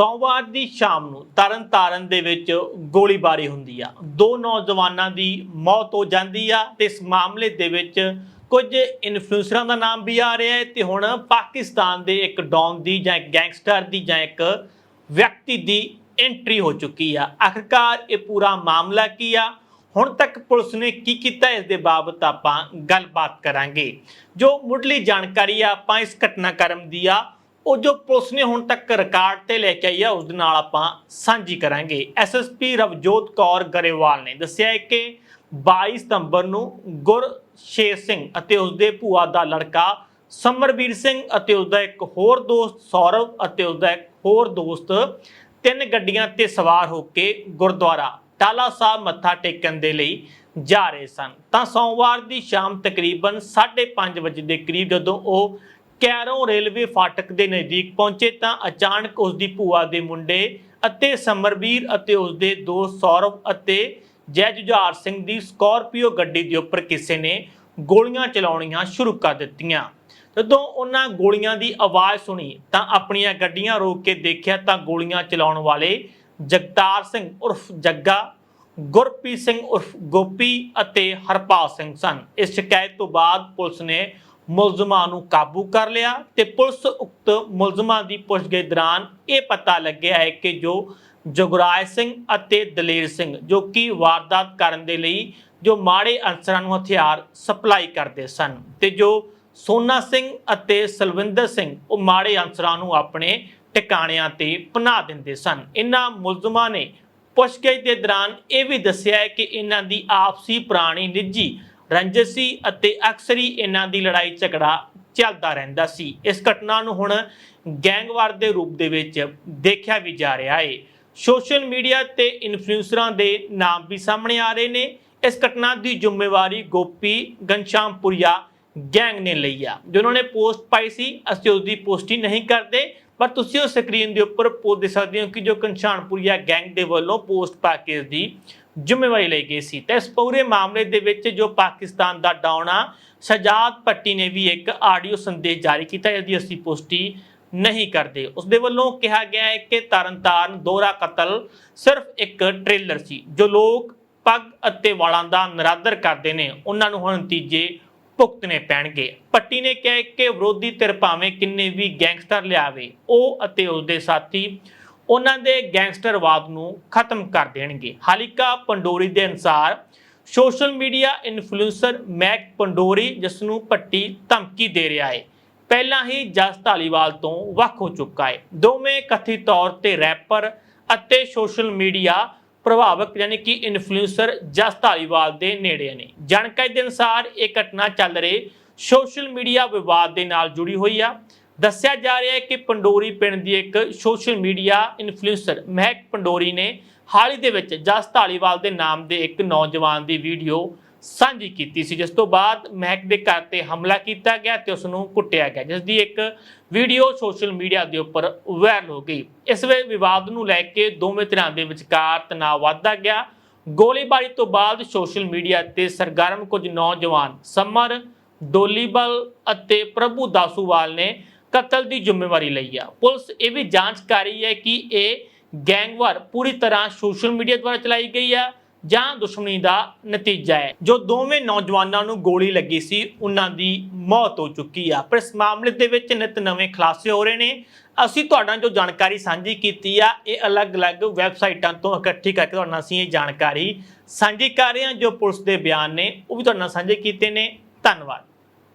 ਸੋਮਵਾਰ ਦੀ ਸ਼ਾਮ ਨੂੰ ਤਰਨਤਾਰਨ ਦੇ ਵਿੱਚ ਗੋਲੀਬਾਰੀ ਹੁੰਦੀ ਆ। ਦੋ ਨੌਜਵਾਨਾਂ ਦੀ ਮੌਤ ਹੋ ਜਾਂਦੀ ਆ ਤੇ ਇਸ ਮਾਮਲੇ ਦੇ ਵਿੱਚ ਕੁਝ ਇਨਫਲੂਐਂਸਰਾਂ ਦਾ ਨਾਮ ਵੀ ਆ ਰਿਹਾ ਹੈ ਤੇ ਹੁਣ ਪਾਕਿਸਤਾਨ ਦੇ ਇੱਕ ਡੌਨ ਦੀ ਜਾਂ ਇੱਕ ਗੈਂਗਸਟਰ ਦੀ ਜਾਂ ਇੱਕ ਵਿਅਕਤੀ ਦੀ ਐਂਟਰੀ ਹੋ ਚੁੱਕੀ ਆ। ਆਖਰਕਾਰ ਇਹ ਪੂਰਾ ਮਾਮਲਾ ਕੀ ਆ? ਹੁਣ ਤੱਕ ਪੁਲਿਸ ਨੇ ਕੀ ਕੀਤਾ ਇਸ ਦੇ ਬਾਬਤ ਆਪਾਂ ਗੱਲਬਾਤ ਕਰਾਂਗੇ। ਜੋ ਮੁੱਢਲੀ ਜਾਣਕਾਰੀ ਆ ਆਪਾਂ ਇਸ ਘਟਨਾਕ੍ਰਮ ਦੀ ਆ ਉਹ ਜੋ ਪੁਲਿਸ ਨੇ ਹੁਣ ਤੱਕ ਰਿਕਾਰਡ ਤੇ ਲੈ ਕੇ ਆਈ ਆ, ਉਸ ਦੇ ਨਾਲ ਆਪਾਂ ਸਾਂਝੀ ਕਰਾਂਗੇ। ਐਸਐਸਪੀ ਰਵਜੋਤ ਕੌਰ ਗਰੇਵਾਲ ਨੇ ਦੱਸਿਆ ਹੈ ਕਿ 22 ਸਤੰਬਰ ਨੂੰ ਗੁਰਸ਼ੇਰ ਸਿੰਘ ਅਤੇ ਉਸਦੇ ਭੂਆ ਦਾ ਲੜਕਾ ਸਮਰਵੀਰ ਸਿੰਘ ਅਤੇ ਉਸਦਾ ਇੱਕ ਹੋਰ ਦੋਸਤ ਸੌਰਵ ਅਤੇ ਉਸਦਾ ਇੱਕ ਹੋਰ ਦੋਸਤ ਤਿੰਨ ਗੱਡੀਆਂ ਤੇ ਸਵਾਰ ਹੋ ਕੇ ਗੁਰਦੁਆਰਾ ਟਾਲਾ ਸਾਹਿਬ ਮੱਥਾ ਟੇਕਣ ਦੇ ਲਈ ਜਾ ਰਹੇ ਸਨ। ਤਾਂ ਸੋਮਵਾਰ ਦੀ ਸ਼ਾਮ ਤਕਰੀਬਨ 5:30 ਵਜੇ ਦੇ ਕਰੀਬ ਜਦੋਂ ਉਹ ਕੈਰੋਂ ਰੇਲਵੇ ਫਾਟਕ ਦੇ ਨਜ਼ਦੀਕ ਪਹੁੰਚੇ ਤਾਂ ਅਚਾਨਕ ਉਸ ਦੀ ਭੂਆ ਦੇ ਮੁੰਡੇ ਅਤੇ ਸਮਰਵੀਰ ਅਤੇ ਉਸ ਦੇ ਦੋਸਤ ਸੌਰਵ ਅਤੇ ਜੈ ਜੁਝਾਰ ਸਿੰਘ ਦੀ ਸਕਾਰਪੀਓ ਗੱਡੀ ਦੇ ਉੱਪਰ ਕਿਸੇ ਨੇ ਗੋਲੀਆਂ ਚਲਾਉਣੀਆਂ ਸ਼ੁਰੂ ਕਰ ਦਿੱਤੀਆਂ। ਜਦੋਂ ਉਹਨਾਂ ਗੋਲੀਆਂ ਦੀ ਆਵਾਜ਼ ਸੁਣੀ ਤਾਂ ਆਪਣੀਆਂ ਗੱਡੀਆਂ ਰੋਕ ਕੇ ਦੇਖਿਆ ਤਾਂ ਗੋਲੀਆਂ ਚਲਾਉਣ ਵਾਲੇ ਜਗਤਾਰ ਸਿੰਘ ਉਰਫ ਜੱਗਾ, ਗੁਰਪ੍ਰੀਤ ਸਿੰਘ ਉਰਫ ਗੋਪੀ ਅਤੇ ਹਰਪਾਲ ਸਿੰਘ ਸਨ। ਇਸ ਸ਼ਿਕਾਇਤ ਤੋਂ ਬਾਅਦ ਪੁਲਿਸ ਨੇ ਮੁਲਜ਼ਮਾਂ ਨੂੰ ਕਾਬੂ ਕਰ ਲਿਆ ਤੇ ਪੁਲਿਸ ਉਕਤ ਮੁਲਜ਼ਮਾਂ ਦੀ ਪੁੱਛਗਿੱਛ ਦੌਰਾਨ ਇਹ ਪਤਾ ਲੱਗਿਆ ਹੈ ਕਿ ਜੋ ਜੁਗਰਾਜ ਸਿੰਘ ਅਤੇ ਦਲੇਰ ਸਿੰਘ, ਜੋ ਕਿ ਵਾਰਦਾਤ ਕਰਨ ਦੇ ਲਈ ਜੋ ਮਾੜੇ ਅਨਸਰਾਂ ਨੂੰ ਹਥਿਆਰ ਸਪਲਾਈ ਕਰਦੇ ਸਨ ਤੇ ਜੋ ਸੋਨਾ ਸਿੰਘ ਅਤੇ ਸਲਵਿੰਦਰ ਸਿੰਘ, ਉਹ ਮਾੜੇ ਅਨਸਰਾਂ ਨੂੰ ਆਪਣੇ ਟਿਕਾਣਿਆਂ ਤੇ ਪਨਾਹ ਦਿੰਦੇ ਸਨ। ਇਹਨਾਂ ਮੁਲਜ਼ਮਾਂ ਨੇ ਪੁੱਛਗਿੱਛ ਦੇ ਦੌਰਾਨ ਇਹ ਵੀ ਦੱਸਿਆ ਹੈ ਕਿ ਇਹਨਾਂ ਦੀ ਆਪਸੀ ਪੁਰਾਣੀ ਨਿੱਜੀ ਰੰਜਿਸ਼ ਸੀ ਅਤੇ ਅਕਸਰ ਹੀ ਇਹਨਾਂ ਦੀ ਲੜਾਈ ਝਗੜਾ ਚੱਲਦਾ ਰਹਿੰਦਾ ਸੀ। ਇਸ ਘਟਨਾ ਨੂੰ ਹੁਣ ਗੈਂਗਵਾਰ ਦੇ ਰੂਪ ਦੇ ਵਿੱਚ ਦੇਖਿਆ ਵੀ ਜਾ ਰਿਹਾ ਹੈ ਸੋਸ਼ਲ ਮੀਡੀਆ ਤੇ ਇਨਫਲੂਐਂਸਰਾਂ ਦੇ ਨਾਮ ਵੀ ਸਾਹਮਣੇ ਆ ਰਹੇ ਨੇ। ਇਸ ਘਟਨਾ ਦੀ ਜ਼ਿੰਮੇਵਾਰੀ ਗੋਪੀ ਗਨਸ਼ਾਮਪੁਰੀਆ ਗੈਂਗ ਨੇ ਲਈ ਆ। ਜਿਨ੍ਹਾਂ ਨੇ ਪੋਸਟ ਪਾਈ ਸੀ, ਅਸੀਂ ਉਸ ਦੀ ਹੀ ਨਹੀਂ ਕਰਦੇ, ਪਰ ਤੁਸੀਂ ਉਹ ਸਕਰੀਨ ਦੇ ਉੱਪਰ ਪੋਸਟ ਦੇਖ ਸਕਦੇ ਹੋ ਕਿ ਜੋ ਕੰਛਾਨਪੁਰੀਆ ਗੈਂਗ ਦੇ ਵੱਲੋਂ ਪੋਸਟ ਪਾ ਕੇ ਦੀ ਜ਼ਿੰਮੇਵਾਰੀ ਲਈ ਗਈ ਸੀ। ਤੇ ਇਸ ਪੂਰੇ ਮਾਮਲੇ ਦੇ ਵਿੱਚ ਜੋ ਪਾਕਿਸਤਾਨ ਦਾ ਡਾਉਣਾ, ਸਜਾਦ ਪੱਟੀ ਨੇ ਵੀ ਇੱਕ ਆਡੀਓ ਸੰਦੇਸ਼ ਜਾਰੀ ਕੀਤਾ ਜਿਹਦੀ ਅਸੀਂ ਪੁਸ਼ਟੀ ਨਹੀਂ ਕਰਦੇ। ਉਸ ਦੇ ਵੱਲੋਂ ਕਿਹਾ ਗਿਆ ਹੈ ਕਿ ਤਰਨਤਾਰਨ ਦੋਹਰਾ ਕਤਲ ਸਿਰਫ ਇੱਕ ਟ੍ਰੇਲਰ ਸੀ, ਜੋ ਲੋਕ ਪੱਗ ਅਤੇ ਵਾਲਾਂ ਦਾ ਨਰਾਦਰ ਕਰਦੇ ਨੇ, ਉਹਨਾਂ ਨੂੰ ਹੁਣ ਨਤੀਜੇ ਭੁਗਤਣੇ ਪੈਣਗੇ। ਪੱਟੀ ਨੇ ਕਿਹਾ ਕਿ ਵਿਰੋਧੀ ਧਿਰ ਭਾਵੇਂ ਕਿੰਨੇ ਵੀ ਗੈਂਗਸਟਰ ਲਿਆਵੇ, ਉਹ ਅਤੇ ਉਸਦੇ ਸਾਥੀ ਉਹਨਾਂ ਦੇ ਗੈਂਗਸਟਰਵਾਦ ਨੂੰ ਖਤਮ ਕਰ ਦੇਣਗੇ। ਹਾਲਿਕਾ ਪੰਡੋਰੀ ਦੇ ਅਨਸਾਰ social media influencer Mac Pandori ਜਿਸ ਨੂੰ ਪੱਟੀ ਧਮਕੀ ਦੇ ਰਿਹਾ ਹੈ, ਪਹਿਲਾਂ ਹੀ ਜਸ ਧਾਲੀਵਾਲ ਤੋਂ ਵੱਖ ਹੋ ਚੁੱਕਾ ਹੈ। ਦੋਵੇਂ ਕਥਿਤ ਤੌਰ ਤੇ ਰੈਪਰ ਅਤੇ ਸੋਸ਼ਲ ਮੀਡੀਆ ਪ੍ਰਭਾਵਕ ਯਾਨੀ ਕਿ ਇਨਫਲੂਐਂਸਰ ਜਸ ਧਾਲੀਵਾਲ ਦੇ ਨੇੜੇ ਨੇ। ਜਾਣਕਾਰੀ ਦੇ ਅਨੁਸਾਰ ਇਹ ਘਟਨਾ ਚੱਲ ਰਹੀ ਸੋਸ਼ਲ ਮੀਡੀਆ ਵਿਵਾਦ ਦੇ ਨਾਲ ਜੁੜੀ ਹੋਈ ਆ। ਦੱਸਿਆ ਜਾ ਰਿਹਾ ਹੈ ਕਿ ਪੰਡੋਰੀ ਪਿੰਡ ਦੀ ਇੱਕ ਸੋਸ਼ਲ ਮੀਡੀਆ ਇਨਫਲੂਐਂਸਰ ਮਹਿਕ ਪੰਡੋਰੀ ਨੇ ਹਾਲ ਹੀ ਦੇ ਵਿੱਚ ਜਸ ਧਾਲੀਵਾਲ ਦੇ ਨਾਮ ਦੇ ਇੱਕ ਨੌਜਵਾਨ ਦੀ ਵੀਡੀਓ ਸਾਂਝੀ ਕੀਤੀ ਸੀ, ਜਿਸ ਤੋਂ ਬਾਅਦ ਮਹਿਕ ਦੇ ਘਰ ਤੇ ਹਮਲਾ ਕੀਤਾ ਗਿਆ ਤੇ ਉਸ ਨੂੰ ਕੁੱਟਿਆ ਗਿਆ, ਜਿਸ ਦੀ ਇੱਕ ਵੀਡੀਓ ਸੋਸ਼ਲ ਮੀਡੀਆ ਦੇ ਉੱਪਰ ਵਾਇਰਲ ਹੋ ਗਈ। ਇਸ ਵੇ ਵਿਵਾਦ ਨੂੰ ਲੈ ਕੇ ਦੋਵੇਂ ਧਿਰਾਂ ਦੇ ਵਿਚਕਾਰ ਤਣਾਅ ਵੱਧਦਾ ਗਿਆ। ਗੋਲੀਬਾਰੀ ਤੋਂ ਬਾਅਦ ਸੋਸ਼ਲ ਮੀਡੀਆ ਤੇ ਸਰਗਰਮ ਕੁਝ ਨੌਜਵਾਨ ਸਮਰ, ਡੋਲੀਬਲ ਅਤੇ ਪ੍ਰਭੂ ਦਾਸੂਵਾਲ ਨੇ ਕਤਲ ਦੀ ਜ਼ਿੰਮੇਵਾਰੀ ਲਈ ਆ। ਪੁਲਿਸ ਇਹ ਵੀ ਜਾਂਚ ਕਰ ਰਹੀ ਹੈ ਕਿ ਇਹ ਗੈਂਗਵਾਰ ਪੂਰੀ ਤਰ੍ਹਾਂ ਸੋਸ਼ਲ ਮੀਡੀਆ ਦੁਆਰਾ ਚਲਾਈ ਗਈ ਆ ਜਾਂ ਦੁਸ਼ਮਣੀ ਦਾ ਨਤੀਜਾ ਹੈ। ਜੋ ਦੋਵੇਂ ਨੌਜਵਾਨਾਂ ਨੂੰ ਗੋਲੀ ਲੱਗੀ ਸੀ, ਉਹਨਾਂ ਦੀ ਮੌਤ ਹੋ ਚੁੱਕੀ ਆ। ਪਰ ਇਸ ਮਾਮਲੇ ਦੇ ਵਿੱਚ ਨਿਤ ਨਵੇਂ ਖੁਲਾਸੇ ਹੋ ਰਹੇ ਨੇ। ਅਸੀਂ ਤੁਹਾਡਾ ਜੋ ਜਾਣਕਾਰੀ ਸਾਂਝੀ ਕੀਤੀ ਆ, ਇਹ ਅਲੱਗ-ਅਲੱਗ ਵੈਬਸਾਈਟਾਂ ਤੋਂ ਇਕੱਠੀ ਕਰਕੇ ਤੁਹਾਡੇ ਨਾਲ ਅਸੀਂ ਇਹ ਜਾਣਕਾਰੀ ਸਾਂਝੀ ਕਰ ਰਹੇ ਹਾਂ। ਜੋ ਪੁਲਿਸ ਦੇ ਬਿਆਨ ਨੇ, ਉਹ ਵੀ ਤੁਹਾਡੇ ਨਾਲ ਸਾਂਝੇ ਕੀਤੇ ਨੇ। ਧੰਨਵਾਦ।